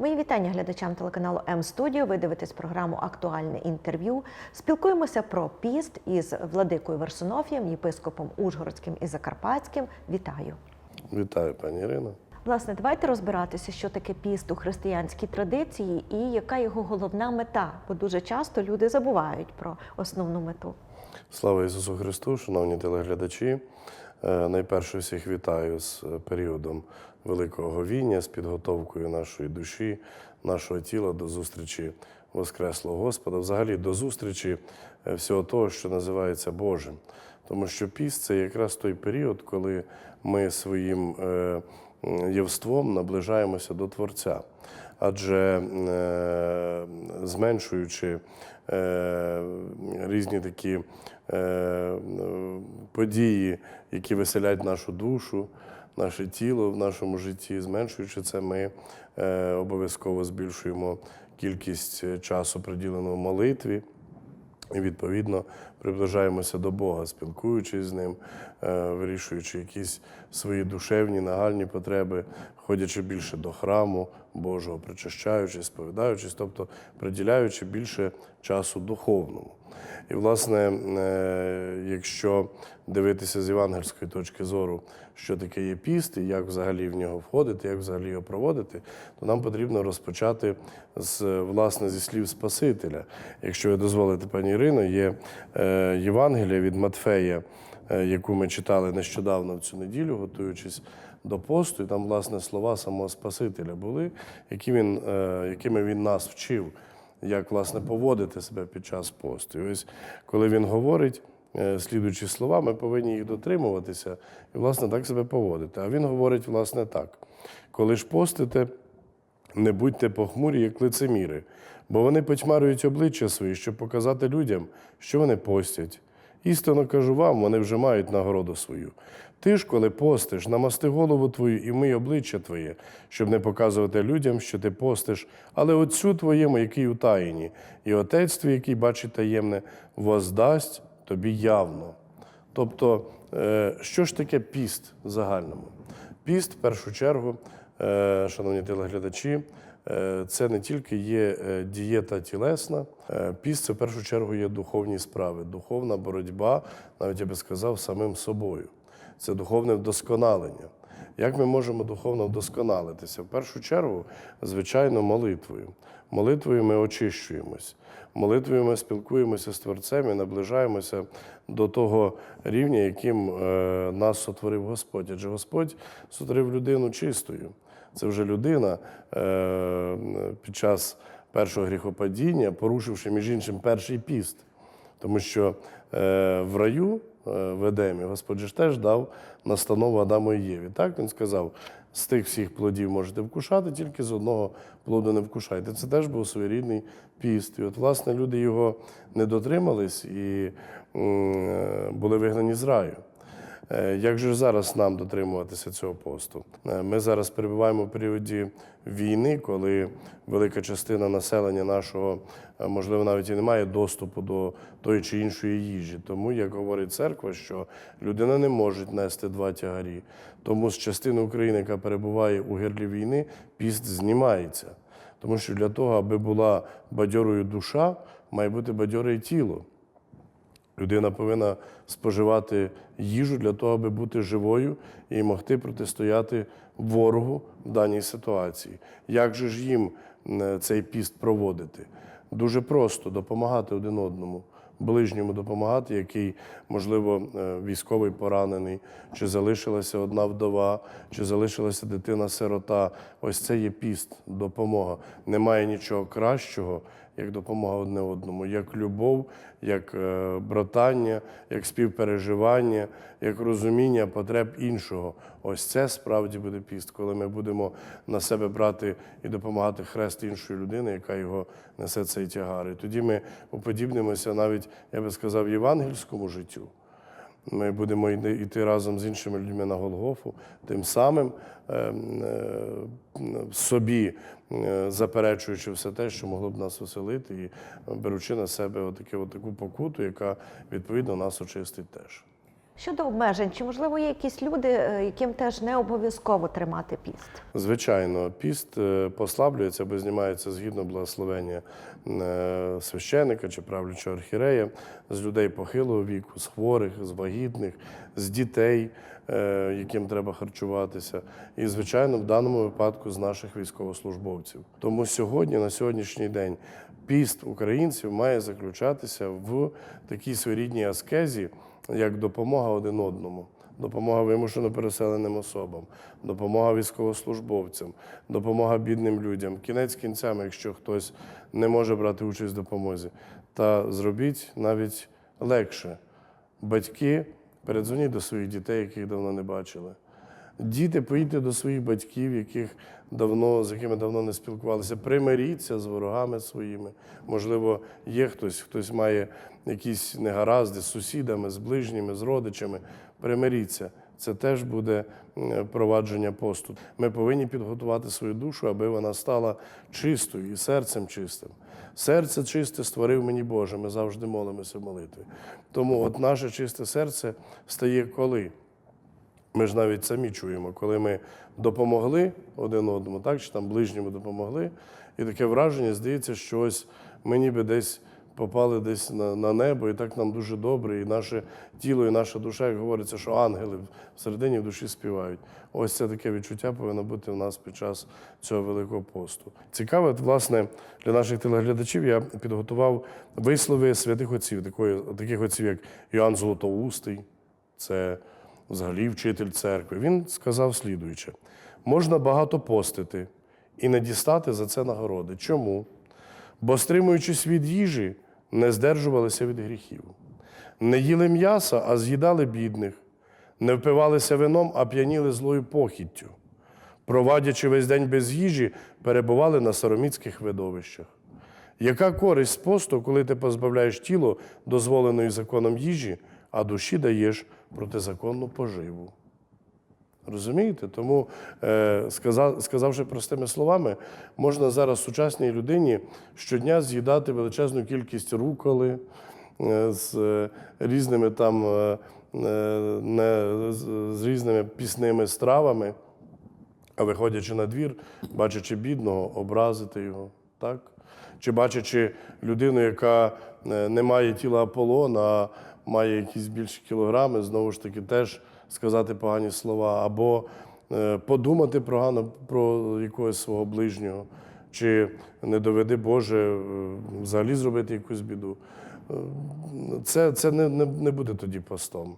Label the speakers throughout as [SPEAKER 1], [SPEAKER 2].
[SPEAKER 1] Мої вітання глядачам телеканалу М Студіо. Ви дивитесь програму Актуальне інтерв'ю. Спілкуємося про піст із владикою Варсонофієм, єпископом Ужгородським і Закарпатським. Вітаю!
[SPEAKER 2] Вітаю, пані Ірина.
[SPEAKER 1] Власне, давайте розбиратися, що таке піст у християнській традиції і яка його головна мета, бо дуже часто люди забувають про основну мету.
[SPEAKER 2] Слава Ісусу Христу, шановні телеглядачі. Е, Найперше всіх вітаю з е, періодом Великого Говіння, з підготовкою нашої душі, нашого тіла до зустрічі Воскреслого Господа, взагалі до зустрічі е, всього того, що називається Божим. Тому що піст це якраз той період, коли ми своїм е, євством наближаємося до Творця. Адже е, зменшуючи різні такі події, які веселять нашу душу, наше тіло в нашому житті, зменшуючи це, ми е, обов'язково збільшуємо кількість е, часу, приділеного молитві. І відповідно приближаємося до Бога, спілкуючись з ним, е, вирішуючи якісь свої душевні, нагальні потреби, ходячи більше до храму Божого, причащаючись, сповідаючись, тобто приділяючи більше часу духовному. І, власне, е, якщо дивитися з євангельської точки зору, що таке є піст, і як взагалі в нього входити, як взагалі його проводити, то нам потрібно розпочати з власне зі слів Спасителя. Якщо ви дозволите, пані Ірино, є е, Євангелія від Матфея, е, яку ми читали нещодавно в цю неділю, готуючись до посту, і там, власне, слова самого Спасителя були, які він, е, якими він нас вчив як власне поводити себе під час посту. І ось коли він говорить, е, слідуючи слова, ми повинні їх дотримуватися і, власне, так себе поводити. А він говорить, власне, так: коли ж постите, не будьте похмурі, як лицеміри, бо вони потьмарюють обличчя свої, щоб показати людям, що вони постять. Істинно кажу вам, вони вже мають нагороду свою. Ти ж, коли постиш, намасти голову твою і мий обличчя твоє, щоб не показувати людям, що ти постиш, але Отцю твоєму, який у таїні, і Отець твій, який бачить таємне, воздасть тобі явно. Тобто, е, що ж таке піст в загальному? Піст, в першу чергу, е, шановні телеглядачі, це не тільки є е, дієта тілесна, е, піст це в першу чергу є духовні справи, духовна боротьба, навіть я би сказав, самим собою. Це духовне вдосконалення. Як ми можемо духовно вдосконалитися? В першу чергу, звичайно, молитвою. Молитвою ми очищуємось. Молитвою ми спілкуємося з Творцем і наближаємося до того рівня, яким е, нас сотворив Господь. Адже Господь сотворив людину чистою. Це вже людина е, під час першого гріхопадіння, порушивши між іншим перший піст. Тому що е, в раю е, в Едемі Господь же теж дав настанову Адаму і Єві. Так він сказав: з тих всіх плодів можете вкушати, тільки з одного плоду не вкушайте. Це теж був своєрідний піст. І от, власне, люди його не дотримались і були вигнані з раю. Е, Як же зараз нам дотримуватися цього посту? Е, Ми зараз перебуваємо в періоді війни, коли велика частина населення нашого, е, можливо, навіть і не має доступу до тої чи іншої їжі. Тому, як говорить церква, що людина не може нести два тягарі. Тому з частини України, яка перебуває у гирлі війни, піст знімається. Тому що для того, аби була бадьорою душа, має бути бадьоре тіло. Людина повинна споживати їжу для того, аби бути живою і могти протистояти ворогу в даній ситуації. Як же ж їм цей піст проводити? Дуже просто допомагати один одному, ближньому допомагати, який, можливо, е, військовий поранений, чи залишилася одна вдова, чи залишилася дитина-сирота. Ось це є піст, допомога. Немає нічого кращого, як допомога одне одному, як любов, як е, братання, як співпереживання, як розуміння потреб іншого. Ось це справді буде піст, коли ми будемо на себе брати і допомагати хрест іншої людини, яка його несе цей тягар. І тоді ми уподібнимося навіть, я би сказав, євангельському життю. Ми будемо йти разом з іншими людьми на Голгофу, тим самим е, е, собі е, заперечуючи все те, що могло б нас оселити, і беручи на себе отаку, отаку покуту, яка відповідно нас очистить теж.
[SPEAKER 1] Щодо обмежень, чи можливо є якісь люди, е, яким теж не обов'язково тримати піст?
[SPEAKER 2] Звичайно, піст е, послаблюється або знімається згідно благословення е, священика чи правлячого архірея з людей похилого віку, з хворих, з вагітних, з дітей, яким треба харчуватися, і, звичайно, в даному випадку з наших військовослужбовців. Тому сьогодні, на сьогоднішній день, піст українців має заключатися в такій своєрідній аскезі, як допомога один одному допомога вимушено переселеним особам, допомога військовослужбовцям, допомога бідним людям. Кінець кінцями, якщо хтось не може брати участь в допомозі, та зробіть навіть легше. Батьки передзвоніть до своїх дітей, яких давно не бачили. Діти, поїдьте до своїх батьків, яких давно, з якими давно не спілкувалися. Примиріться з ворогами своїми. Можливо, є хтось, хтось має якісь негаразди з сусідами, з ближніми, з родичами. Примиріться. Це теж буде провадження посту. Ми повинні підготувати свою душу, аби вона стала чистою і серцем чистим. Серце чисте створив мені Боже. Ми завжди молимося в молитві. Тому от наше чисте серце стає коли? Ми ж навіть самі чуємо, коли ми допомогли один одному, так чи там ближньому допомогли, і таке враження здається, що ось ми ніби десь попали десь на, на небо, і так нам дуже добре, і наше тіло, і наша душа, як говориться, що ангели всередині в душі співають. Ось це таке відчуття повинно бути у нас під час цього великого посту. Цікаво, от, власне, для наших телеглядачів я підготував вислови святих отців, такої, таких отців, як Іоанн Золотоустий, це взагалі вчитель церкви, він сказав слідуюче: можна багато постити і не дістати за це нагороди. Чому? Бо, стримуючись від їжі, не здержувалися від гріхів, не їли м'яса, а з'їдали бідних, не впивалися вином, а п'яніли злою похіттю. Провадячи весь день без їжі, перебували на сороміцьких видовищах. Яка користь з посту, коли ти позбавляєш тіло дозволеної законом їжі, а душі даєш протизаконну поживу? Розумієте? Тому, е, сказавши простими словами, можна зараз сучасній людині щодня з'їдати величезну кількість руколи е, з різними там е, з, різними пісними стравами, а виходячи на двір, бачачи бідного, образити його. Так? Чи бачачи людину, яка не має тіла Аполлона, має якісь більші кілограми, знову ж таки, теж сказати погані слова, або е, подумати погано про якогось свого ближнього, чи не доведи Боже е, взагалі зробити якусь біду. Е, Це, це не, не, не буде тоді постом.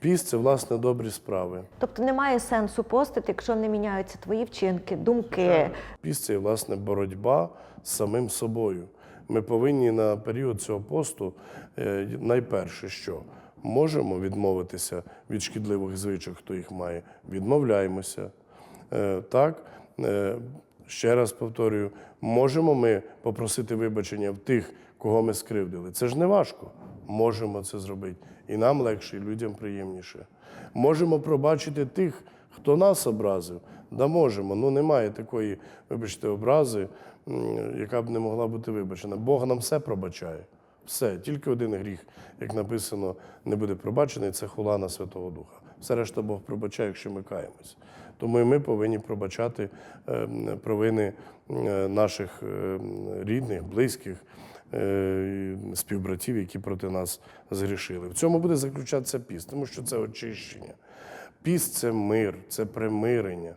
[SPEAKER 2] Піст це, власне, добрі справи.
[SPEAKER 1] Тобто немає сенсу постити, якщо не міняються твої вчинки, думки.
[SPEAKER 2] Піст це, власне, боротьба з самим собою. Ми повинні на період цього посту е, найперше, що можемо відмовитися від шкідливих звичок, хто їх має, відмовляємося. Е, Так, е, ще раз повторюю, можемо ми попросити вибачення в тих, кого ми скривдили. Це ж не важко. Можемо це зробити. І нам легше, і людям приємніше. Можемо пробачити тих, хто нас образив. Да можемо. Ну немає такої, вибачте, образи, яка б не могла бути вибачена. Бог нам все пробачає. Все, тільки один гріх, як написано, не буде пробачений, це хула на Святого Духа. Все решта Бог пробачає, якщо ми каємось. Тому і ми повинні пробачати е, провини наших е, рідних, близьких, е, співбратів, які проти нас згрішили. В цьому буде заключатися піст, тому що це очищення. Піст це мир, це примирення.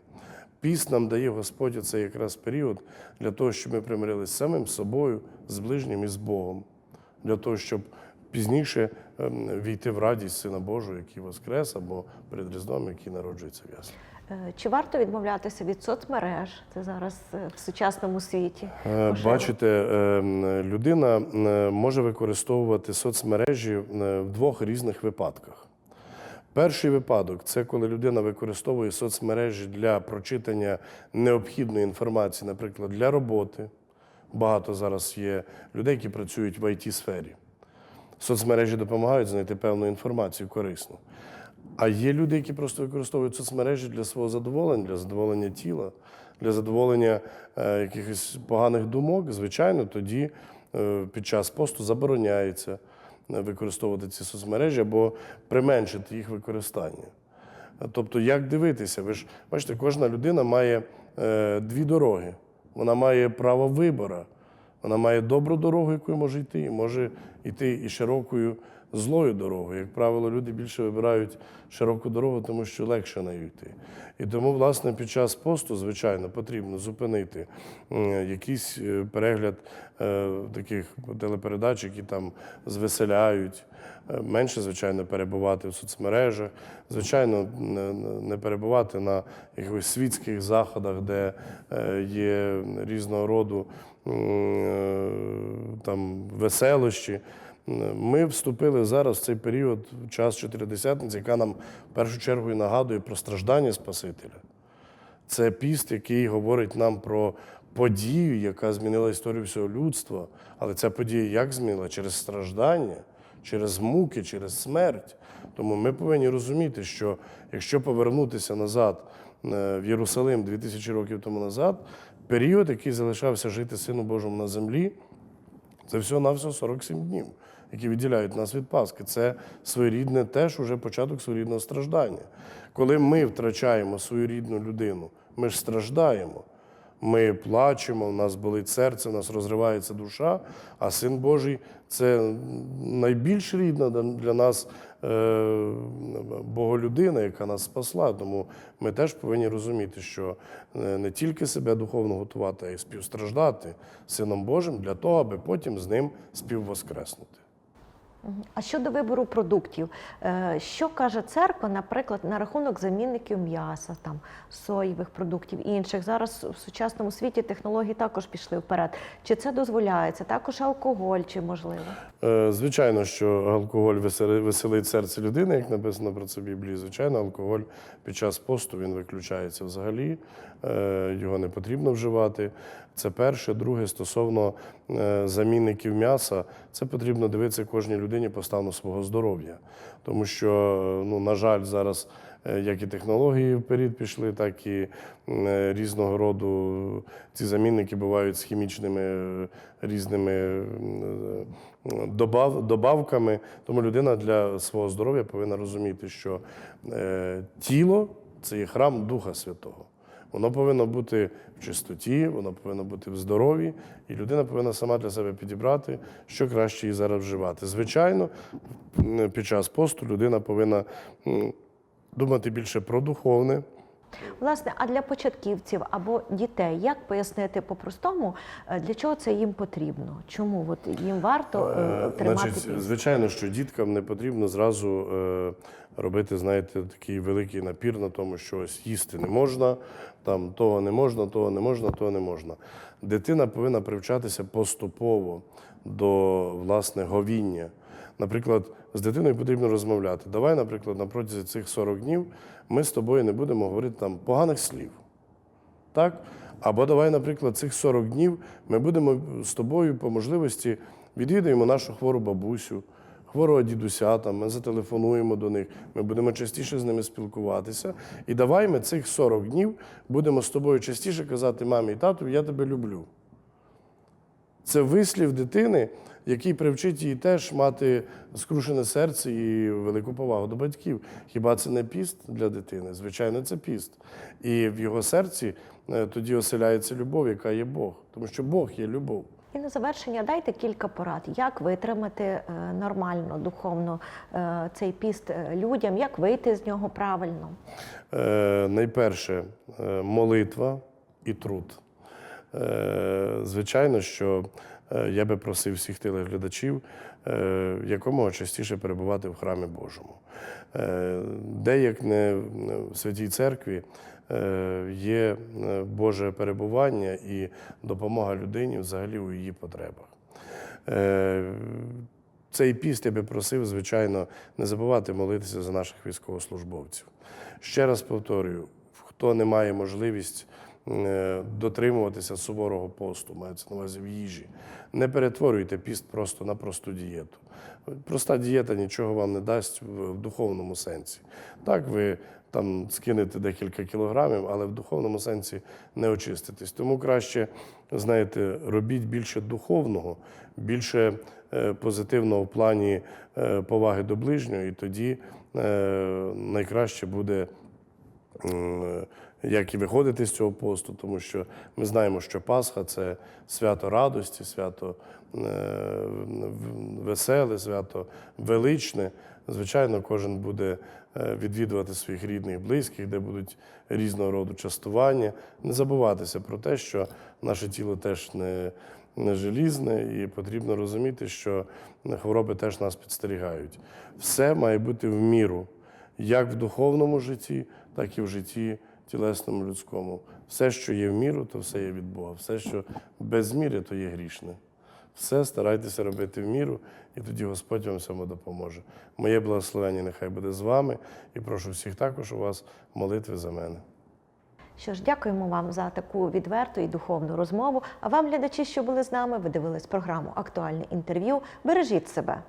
[SPEAKER 2] Піст нам дає Господь це якраз період для того, щоб ми примирилися з самим собою, з ближнім і з Богом, для того, щоб пізніше ем, війти в радість Сина Божого, який воскрес, або перед Різдвом, який народжується в яслах.
[SPEAKER 1] Е, Чи варто відмовлятися від соцмереж? Це зараз е, в сучасному світі.
[SPEAKER 2] Е,
[SPEAKER 1] Можливо.
[SPEAKER 2] Бачите, е, людина е, може використовувати соцмережі е, в двох різних випадках. Перший випадок це коли людина використовує соцмережі для прочитання необхідної інформації, наприклад, для роботи. Багато зараз є людей, які працюють в it сфері Соцмережі допомагають знайти певну інформацію корисну. А є люди, які просто використовують соцмережі для свого задоволення, для задоволення тіла, для задоволення е, якихось поганих думок. Звичайно, тоді е, під час посту забороняється використовувати ці соцмережі або применшити їх використання. Тобто, як дивитися? Ви ж бачите, кожна людина має е, дві дороги. Вона має право вибору. Вона має добру дорогу, якою може йти, і може йти і широкою злою дорогою. Як правило, люди більше вибирають широку дорогу, тому що легше нею йти. І тому, власне, під час посту, звичайно, потрібно зупинити якийсь е, перегляд е, таких телепередач, які там звеселяють. Е, Менше, звичайно, перебувати в соцмережах, звичайно, не- перебувати на якихось світських заходах, де є різного роду там веселощі. Ми вступили зараз в цей період, в час чотиридесятниці, яка нам в першу чергу і нагадує про страждання Спасителя. Це піст, який говорить нам про подію, яка змінила історію всього людства. Але ця подія як змінила? Через страждання, через муки, через смерть. Тому ми повинні розуміти, що якщо повернутися назад е, в Єрусалим 2000 років тому назад, період, який залишався жити Сину Божому на землі, це всього на всього 47 днів, які відділяють нас від Пасхи. Це своєрідне теж уже початок своєрідного страждання. Коли ми втрачаємо свою рідну людину, ми ж страждаємо. Ми плачемо, у нас болить серце, у нас розривається душа, а Син Божий це найбільш рідна для нас е, Боголюдина, яка нас спасла. Тому ми теж повинні розуміти, що е, не тільки себе духовно готувати, а й співстраждати Сином Божим для того, аби потім з ним співвоскреснути.
[SPEAKER 1] А щодо вибору продуктів, е, що каже церква, наприклад, на рахунок замінників м'яса, там соєвих продуктів і інших? Зараз в сучасному світі технології також пішли вперед. Чи це дозволяється? Також алкоголь, чи можливо?
[SPEAKER 2] Е, Звичайно, що алкоголь весели- веселить серце людини, як написано про це в Біблії. Звичайно, алкоголь під час посту він виключається взагалі, його не потрібно вживати. Це перше. Друге, стосовно е, замінників м'яса, це потрібно дивитися кожній людині по стану свого здоров'я. Тому що, ну, на жаль, зараз е, як і технології вперед пішли, так і е, різного роду ці замінники бувають з хімічними е, різними е, добав, добавками. Тому людина для свого здоров'я повинна розуміти, що е, тіло це є храм Духа Святого. Воно повинно бути в чистоті, воно повинно бути в здоров'ї, і людина повинна сама для себе підібрати, що краще їй зараз вживати. Звичайно, під час посту людина повинна думати більше про духовне.
[SPEAKER 1] Власне, а для початківців або дітей, як пояснити по-простому, е, для чого це їм потрібно? Чому от їм варто е,
[SPEAKER 2] Е,
[SPEAKER 1] тримати
[SPEAKER 2] Значить, звичайно, що діткам не потрібно зразу е, робити, знаєте, такий великий напір на тому, що ось їсти не можна, там того не можна, того не можна, того не можна. Дитина повинна привчатися поступово до власне говіння. Наприклад, з дитиною потрібно розмовляти. Давай, наприклад, на протязі цих 40 днів ми з тобою не будемо говорити там поганих слів. Так? Або давай, наприклад, цих 40 днів ми будемо з тобою по можливості відвідаємо нашу хвору бабусю, хворого дідуся, там, ми зателефонуємо до них, ми будемо частіше з ними спілкуватися. І давай ми цих 40 днів будемо з тобою частіше казати мамі і тату, я тебе люблю. Це вислів дитини, який привчить її теж мати скрушене серце і велику повагу до батьків. Хіба це не піст для дитини? Звичайно, це піст. І в його серці е, тоді оселяється любов, яка є Бог. Тому що Бог є любов.
[SPEAKER 1] І на завершення дайте кілька порад, як витримати е, нормально, духовно е, цей піст людям, як вийти з нього правильно.
[SPEAKER 2] Е, найперше молитва і труд. Е, звичайно, що е, я би просив всіх телеглядачів е, якомога частіше перебувати в храмі Божому. Де як не в святій церкві є Боже перебування і допомога людині взагалі у її потребах. Цей піст я би просив, звичайно, не забувати молитися за наших військовослужбовців. Ще раз повторюю: хто не має можливість дотримуватися суворого посту, мається на увазі в їжі, не перетворюйте піст просто на просту дієту. Проста дієта нічого вам не дасть в духовному сенсі. Так, ви там скинете декілька кілограмів, але в духовному сенсі не очиститесь. Тому краще, знаєте, робіть більше духовного, більше е, позитивно в плані е, поваги до ближнього, і тоді е, найкраще буде як і виходити з цього посту, тому що ми знаємо, що Пасха це свято радості, свято е, веселе, свято величне. Звичайно, кожен буде е, відвідувати своїх рідних, близьких, де будуть різного роду частування. Не забуватися про те, що наше тіло теж не, не желізне, і потрібно розуміти, що хвороби теж нас підстерігають. Все має бути в міру як в духовному житті, так і в житті тілесному людському. Все, що є в міру, то все є від Бога. Все, що без міри, то є грішне. Все старайтеся робити в міру, і тоді Господь вам всьому допоможе. Моє благословення нехай буде з вами, і прошу всіх також у вас молитви за мене.
[SPEAKER 1] Що ж, дякуємо вам за таку відверту і духовну розмову. А вам, глядачі, що були з нами, ви дивились програму Актуальне інтерв'ю. Бережіть себе.